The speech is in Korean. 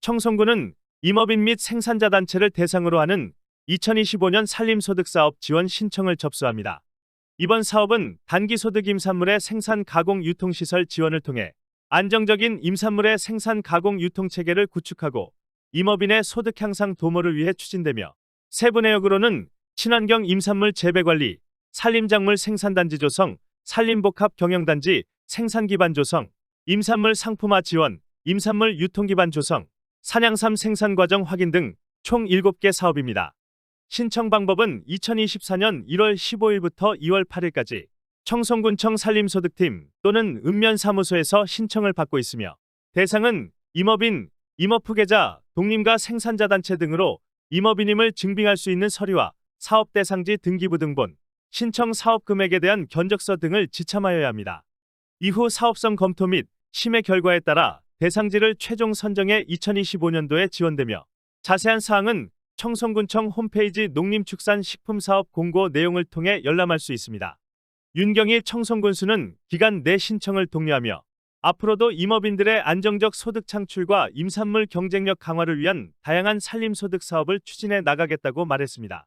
청송군은 임업인 및 생산자 단체를 대상으로 하는 2025년 산림소득사업 지원 신청을 접수합니다. 이번 사업은 단기소득 임산물의 생산 가공 유통시설 지원을 통해 안정적인 임산물의 생산 가공 유통 체계를 구축하고 임업인의 소득 향상 도모를 위해 추진되며 세부 내역으로는 친환경 임산물 재배 관리, 산림작물 생산단지 조성, 산림복합 경영단지 생산 기반 조성, 임산물 상품화 지원, 임산물 유통 기반 조성, 산양삼 생산 과정 확인 등 총 7개 사업입니다. 신청 방법은 2024년 1월 15일부터 2월 8일까지 청송군청 산림소득팀 또는 읍면사무소에서 신청을 받고 있으며 대상은 임업인, 임업후계자, 독림가 생산자 단체 등으로 임업인임을 증빙할 수 있는 서류와 사업 대상지 등기부 등본, 신청 사업 금액에 대한 견적서 등을 지참하여야 합니다. 이후 사업성 검토 및 심의 결과에 따라 대상지를 최종 선정해 2025년도에 지원되며 자세한 사항은 청송군청 홈페이지 농림축산식품사업 공고 내용을 통해 열람할 수 있습니다. 윤경희 청송군수는 기간 내 신청을 독려하며 앞으로도 임업인들의 안정적 소득 창출과 임산물 경쟁력 강화를 위한 다양한 산림소득 사업을 추진해 나가겠다고 말했습니다.